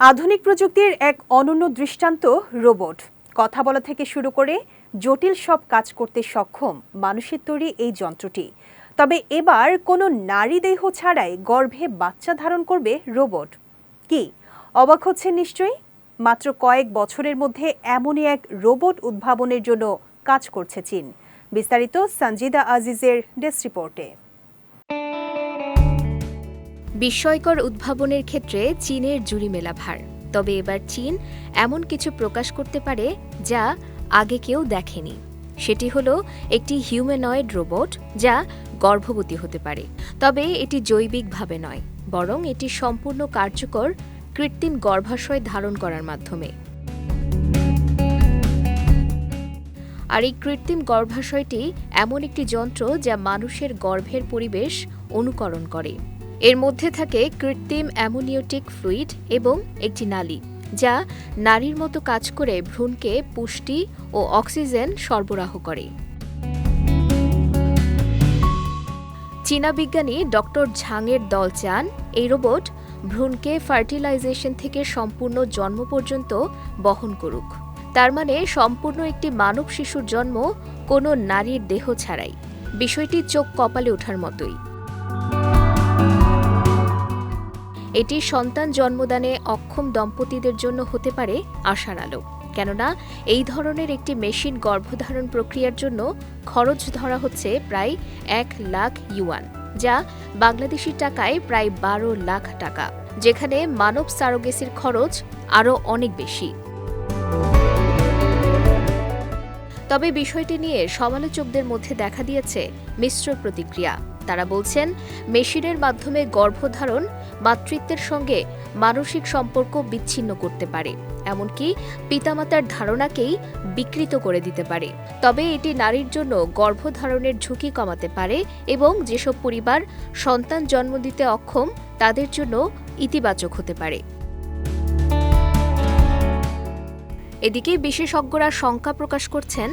আধুনিক প্রযুক্তির এক অনন্য দৃষ্টান্ত রোবট। কথা বলা থেকে শুরু করে জটিল সব কাজ করতে সক্ষম মানুষের তৈরি এই যন্ত্রটি। তবে এবার কোনো নারী দেহ ছাড়াই গর্ভে বাচ্চা ধারণ করবে রোবট। কি? অবাক হচ্ছেন নিশ্চয়ই? মাত্র কয়েক বছরের মধ্যে এমনই এক রোবট উদ্ভাবনের জন্য কাজ করছে চীন। বিস্তারিত সঞ্জিদা আজিজের ডেস্ক রিপোর্টে। বিস্ময়কর উদ্ভাবনের ক্ষেত্রে চীনের জুরি মেলা ভার তবে এবার চীন এমন কিছু প্রকাশ করতে পারে যা আগে কেউ দেখেনি। সেটি হলো একটি হিউম্যানয়েড রোবট যা গর্ভবতী হতে পারে। তবে এটি জৈবিকভাবে নয়, বরং এটি সম্পূর্ণ কার্যকর কৃত্রিম গর্ভাশয় ধারণ করার মাধ্যমে। আর এই কৃত্রিম গর্ভাশয়টি এমন একটি যন্ত্র যা মানুষের গর্ভের পরিবেশ অনুকরণ করে। এর মধ্যে থাকে কৃত্রিম অ্যামোনিওটিক ফ্লুইড এবং একটি নালী, যা নারীর মতো কাজ করে ভ্রূণকে পুষ্টি ও অক্সিজেন সরবরাহ করে। চীনা বিজ্ঞানী ডক্টর ঝাংয়ের দল চান এই রোবট ভ্রূণকে ফার্টিলাইজেশন থেকে সম্পূর্ণ জন্ম পর্যন্ত বহন করুক। তার মানে সম্পূর্ণ একটি মানব শিশুর জন্ম কোনো নারীর দেহ ছাড়াই। বিষয়টি চোখ কপালে ওঠার মতোই। এটি সন্তান জন্মদানে অক্ষম দম্পতিদের জন্য হতে পারে আশার আলো। কেননা, এই ধরনের একটি মেশিন গর্ভধারণ প্রক্রিয়ার জন্য খরচ ধরা হচ্ছে প্রায় এক লাখ ইউয়ান, যা বাংলাদেশি টাকায় প্রায় বারো লাখ টাকা, যেখানে মানব সারোগেসির খরচ আরও অনেক বেশি। তবে বিষয়টি নিয়ে সমালোচকদের মধ্যে দেখা দিয়েছে মিশ্র প্রতিক্রিয়া। তারা বলছেন, মেশিনের মাধ্যমে গর্ভধারণ মাতৃত্বের সঙ্গে মানসিক সম্পর্ক বিচ্ছিন্ন করতে পারে, এমনকি পিতামাতার ধারণাকেই বিকৃত করে দিতে পারে। তবে এটি নারীর জন্য গর্ভধারণের ঝুঁকি কমাতে পারে এবং যেসব পরিবার সন্তান জন্ম দিতে অক্ষম, তাদের জন্য ইতিবাচক হতে পারে। এদিকে বিশেষজ্ঞরা শঙ্কা প্রকাশ করছেন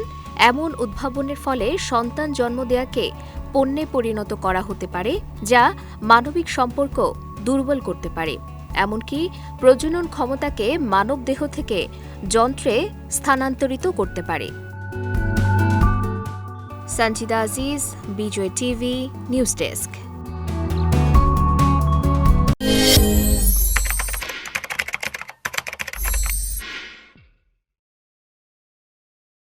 এমন উদ্ভাবনের ফলে সন্তান জন্ম দেয়াকে পণ্যে পরিণত করা হতে পারে, যা মানবিক সম্পর্ক দুর্বল করতে পারে। এমনকি প্রজনন ক্ষমতাকে মানব দেহ থেকে যন্ত্রে স্থানান্তরিত করতে পারে। Sanjida Aziz, Bijoy TV, news desk.